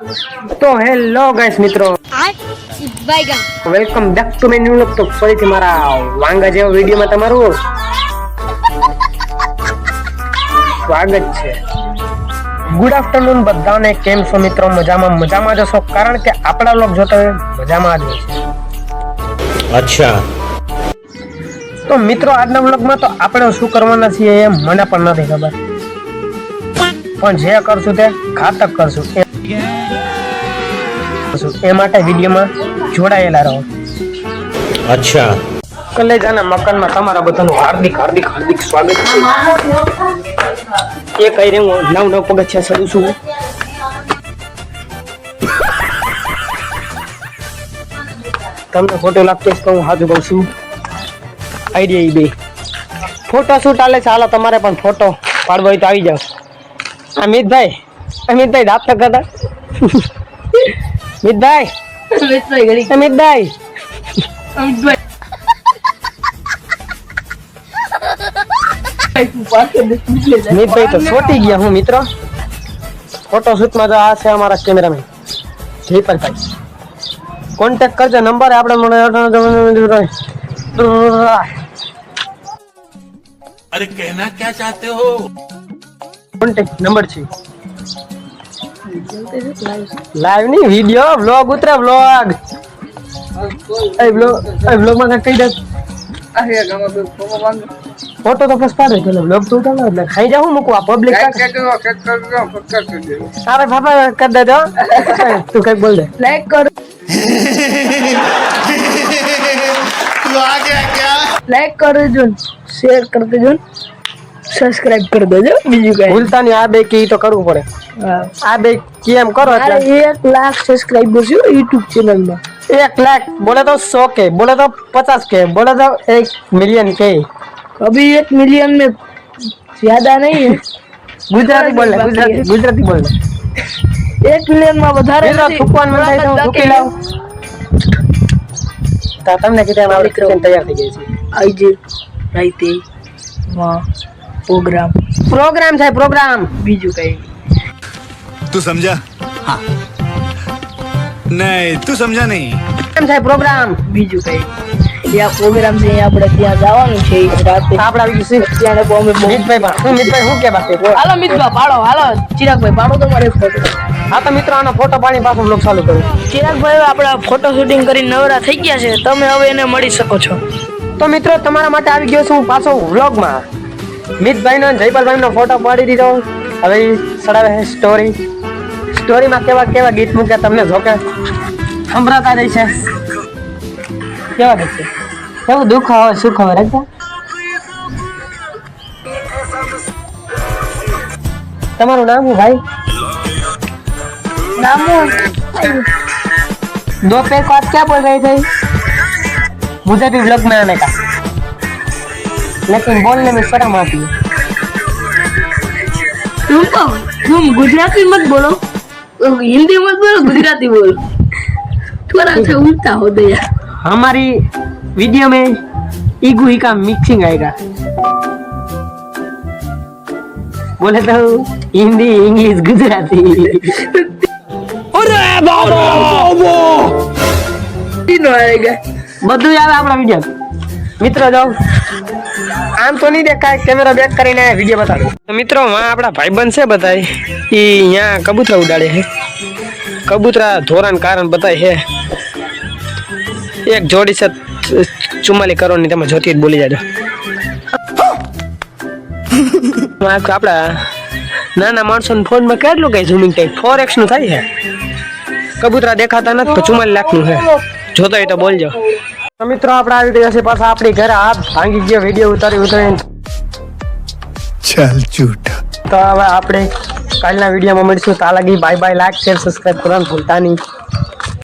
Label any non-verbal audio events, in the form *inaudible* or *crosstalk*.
તો hello guys મિત્રો. Welcome back to my vlog તો ફરીથી મારા વાંગા જેવા વિડીયોમાં તમારું સ્વાગત છે. ગુડ આફ્ટરનૂન બધાને. કેમ છો મિત્રો? મજામાં મજામાં જ કારણ કે આપણા લોક જો મજામાં જ હોય અચ્છા. તો મિત્રો આજના વ્લોગમાં તો આપણે શું કરવાના છીએ એ મને પણ નથી ખબર. પણ જે કરશું તે ઘાતક કરશું. એ માટે વિડીયોમાં જોડાયેલા રહો. અચ્છા. કલેજાના મકાનમાં તમારા બધાનું હાર્દિક હાર્દિક હાર્દિક સ્વાગત એ કહી રહ્યું? નવ નવ પગથિયા ચડું છું. તમને ફોટો લાગતો તો હું હાજુ કહું છું. આઈડિયા બે. ફોટો શૂટ આલે ચાલો તમારે પણ ફોટો પાડવો હોય તો આવી જાઓ. અમિતભાઈ અમિતભાઈ દાંત કરતા મિતભાઈ મિતભાઈ મિતભાઈ મિતભાઈ તો છોટી ગયા હું મિત્રો ફોટોશૂટમાં તો આ છે અમારા કેમેરામેન જયપાલભાઈ કોન્ટેક્ટ કરજો નંબર આપણે મને અરે કહેના ક્યાં ચાહતે હો કોન્ટેક્ટ નંબર છે લાઈવની વિડિયો વ્લોગ ઉતરે વ્લોગ એ ફોટો તો બસ પાડે પેલો વ્લોગ તો ઉતારો એટલે ખાઈ જાવ મૂકું આ પબ્લિક તારે બાપા કરી દેજો. તું કંઈક બોલ દે. લાઈક કરો. *laughs* તું આ ગયા ક્યાં? લાઈક કરો જો શેર કરી દેજો સબસ્ક્રાઇબ કરી દેજો બીજું કઈ. ભૂલતા નહીં આ બે કી તો કરવું પડે. આ બે કી એમ કરો એટલે. એક લાખ સબસ્ક્રાઇબર છે યુટ્યુબ ચેનલમાં એક લાખ. બોલે તો સો કે બોલે તો પચાસ કે બોલે તો એક મિલિયન કે. અભી એક મિલિયન મેં જ્યાદા નહીં ગુજરાતી બોલે ગુજરાતી ગુજરાતી બોલે. એક મિલિયનમાં વધારે થૂકવાનું મનાય તો થૂકી લાવ તમને કીધું આવડી તૈયાર થઈ ગઈ છે. આઈ જે. રાઈતે. વાહ. પ્રોગ્રામ પ્રોગ્રામ થાય પ્રોગ્રામ બીજું કઈ તું સમજા? હા. નહીં તું સમજા નહીં. પ્રોગ્રામ છે પ્રોગ્રામ બીજું કઈ ત્યાં પ્રોગ્રામ છે આપણે ત્યાં જવાનું છે રાતે. આપણા બીજું છે ત્યાં બોમ્બે મિતભાઈ પણ મિતભાઈ શું કે બાકી હાલો મિતભાઈ પાડો હાલો. ચિરાગભાઈ પાડો તમારે ફોટો હા તો મિત્રો આનો ફોટો પાડી પાછો બ્લોક ચાલુ કરો. ચિરાગભાઈ આપણા ફોટો શૂટિંગ કરીને નવરા થઈ ગયા છે. તમે હવે એને મળી શકો છો. તો મિત્રો તમારા માટે આવી ગયો છું પાછો વ્લોગમાં મિતભાઈનો અને જયપાલભાઈનો ફોટો પાડી દીધો હવે ઈ ચડાવે છે સ્ટોરી સ્ટોરીમાં કેવા કેવા ગીત મૂકે તમને જોકે સંભળાતા રહી છે કેવા ગીત છે કેવું દુઃખ હોય સુખ હોય રાખતા તમારું નામ શું ભાઈ નામો दोपहर को आप क्या बोल रहे थे मुझे भी व्लॉग में आने का लेकिन बोलने में शर्म आती है तुम तो तुम गुजराती मत बोलो हिंदी मत बोलो गुजराती बोलो थोड़ा सा उल्टा हो गया हमारी वीडियो में ईगू ही का मिक्सिंग आएगा बोले तो हिंदी इंग्लिश गुजराती तीनों आएगा બધું જ આવે આપણા વિડીયો મિત્રો જાઓ આમ તો નહીં દેખાય કેમેરા બેક કરીને વીડિયો બતાવું તો મિત્રો માં આપણા ભાઈબંધ છે બધા એ અહીંયા કબૂતરા ઉડાડે છે. કબૂતરા ધોરણ કારણ બતાય છે. એક જોડી છે ચુમ્માલી કરોડની તમે જોતી જ બોલી જાજો. *laughs* આપણા નાના માણસોના ફોનમાં કેટલું કઈ ઝૂમિંગ થાય? ફોર એક્સનું થાય છે. કબૂતરા દેખાતા નથી તો ચુમ્માલી લાખનું છે. જોતો હોય તો બોલજો. તો મિત્રો આપણે આવી રહ્યા છે પાછા આપણી ઘરે. હાથ ભાંગી ગયા વીડિયો ઉતારી ઉતારીને. ચાલ ચૂટ તો હવે આપણે કાલના વિડીયોમાં મળીશું. તાલાગી bye bye like share subscribe કરવાનું ભૂલતા નહીં.